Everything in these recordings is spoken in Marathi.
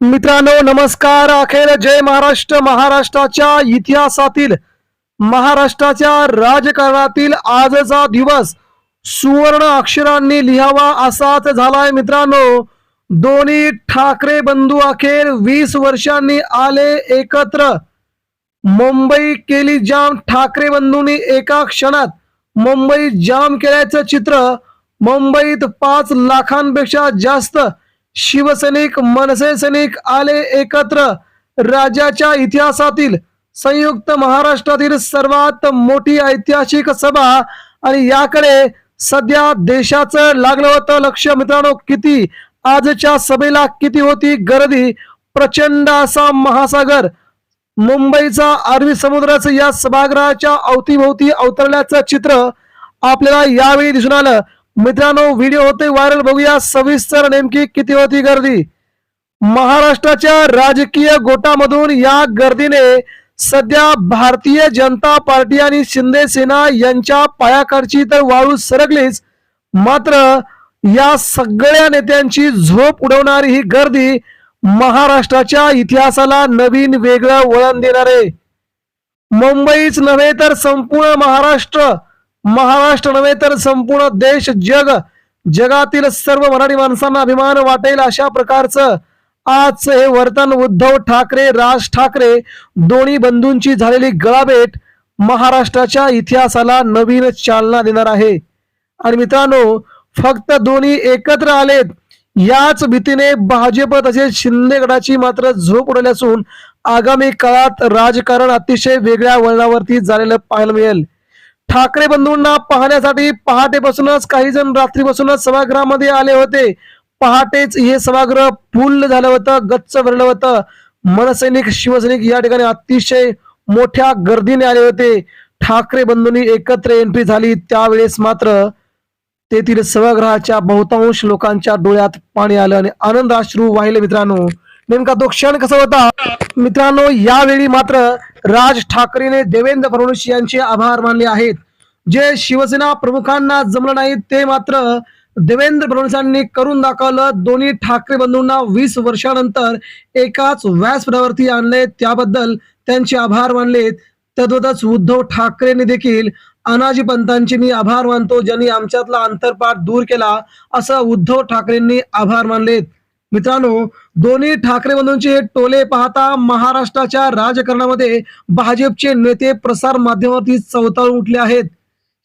मित्रांनो नमस्कार. अखेर जय महाराष्ट्र. महाराष्ट्राच्या इतिहासातील महाराष्ट्राच्या राजकारणातील आजचा दिवस सुवर्ण अक्षरांनी लिहावा असाच झालाय मित्रांनो. दोन्ही ठाकरे बंधू अखेर वीस वर्षांनी आले एकत्र. मुंबई केली जाम ठाकरे बंधूंनी एका क्षणात मुंबई जाम केल्याचं चित्र मुंबईत पाच लाखांपेक्षा जास्त शिवसैनिक मनसे सैनिक आले एकत्र. राज्याच्या इतिहासातील संयुक्त महाराष्ट्रातील सर्वात मोठी ऐतिहासिक सभा आणि याकडे सध्या देशाचं लागलं होतं लक्ष. मित्रांनो किती? आजच्या सभेला किती होती गर्दी? प्रचंड असा महासागर. मुंबईचा अरबी समुद्राचं या सभागृहाच्या अवतीभोवती अवतरल्याचं चित्र आपल्याला यावेळी दिसून आलं. मित्रांनो व्हिडिओ होते व्हायरल बघूया सविस्तर नेमकी किती होती गर्दी. महाराष्ट्राच्या राजकीय गोटामधून या गर्दीने सध्या भारतीय जनता पार्टी आणि शिंदे सेना यांच्या पायाकडची तर वाळू सरकलीच. मात्र या सगळ्या नेत्यांची झोप उडवणारी ही गर्दी महाराष्ट्राच्या इतिहासाला नवीन वेगळं वळण देणार. आहे मुंबईच नव्हे तर संपूर्ण महाराष्ट्र महाराष्ट्र नव्हे तर संपूर्ण देश जग जगातील सर्व मराठी माणसांना अभिमान वाटेल अशा प्रकारचं आजचं हे वर्तन उद्धव ठाकरे राज ठाकरे दोन्ही बंधूंची झालेली गळाभेट महाराष्ट्राच्या इतिहासाला नवीन चालना देणार आहे. आणि मित्रांनो फक्त दोन्ही एकत्र आलेत याच भीतीने भाजप तसेच शिंदे गटाची मात्र झोप उडली असून आगामी काळात राजकारण अतिशय वेगळ्या वळणावरती झालेलं पाहायला मिळेल. ठाकरे बंधूंना पाहण्यासाठी पहाटेपासूनच काही जण रात्रीपासूनच सभागृहामध्ये आले होते. पहाटेच हे सभागृह फुल झालं होतं गच्च भरलं होतं. मनसैनिक शिवसैनिक या ठिकाणी अतिशय मोठ्या गर्दीने आले होते. ठाकरे बंधूंनी एकत्र एंट्री झाली. त्यावेळेस मात्र तेथील सभागृहाच्या बहुतांश लोकांच्या डोळ्यात पाणी आलं आणि आनंद अश्रू वाहिले मित्रांनो. नेमका तो क्षण कसा होता? मित्रांनो यावेळी मात्र राज ठाकरेने देवेंद्र फडणवीस यांचे आभार मानले आहेत. जे शिवसेना प्रमुखांना जमलं नाही ते मात्र देवेंद्र फडणवीसांनी करून दाखवलं. दोन्ही ठाकरे बंधूंना वीस वर्षानंतर एकाच व्यासपीठावरती आणले. त्याबद्दल त्यांचे आभार मानलेत तद्वतच उद्धव ठाकरेंनी देखील अनाजी पंतांचे मी आभार मानतो ज्यांनी आमच्यातला अंतरपाठ दूर केला असं उद्धव ठाकरेंनी आभार मानलेत मित्रांनो दोन्ही ठाकरे बंधूंचे टोले पाहता महाराष्ट्राच्या राजकारणामध्ये भाजपचे नेते प्रसार माध्यमावरती चवताळून उठले आहेत.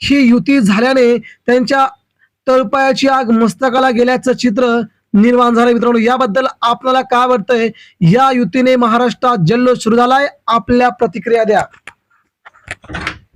ही युती झाल्याने त्यांच्या तळपायाची आग मस्तकाला गेल्याचं चित्र निर्माण झालं मित्रांनो याबद्दल आपल्याला काय वाटतंय? या युतीने महाराष्ट्रात जल्लोष सुरू झालाय. आपल्या प्रतिक्रिया द्या.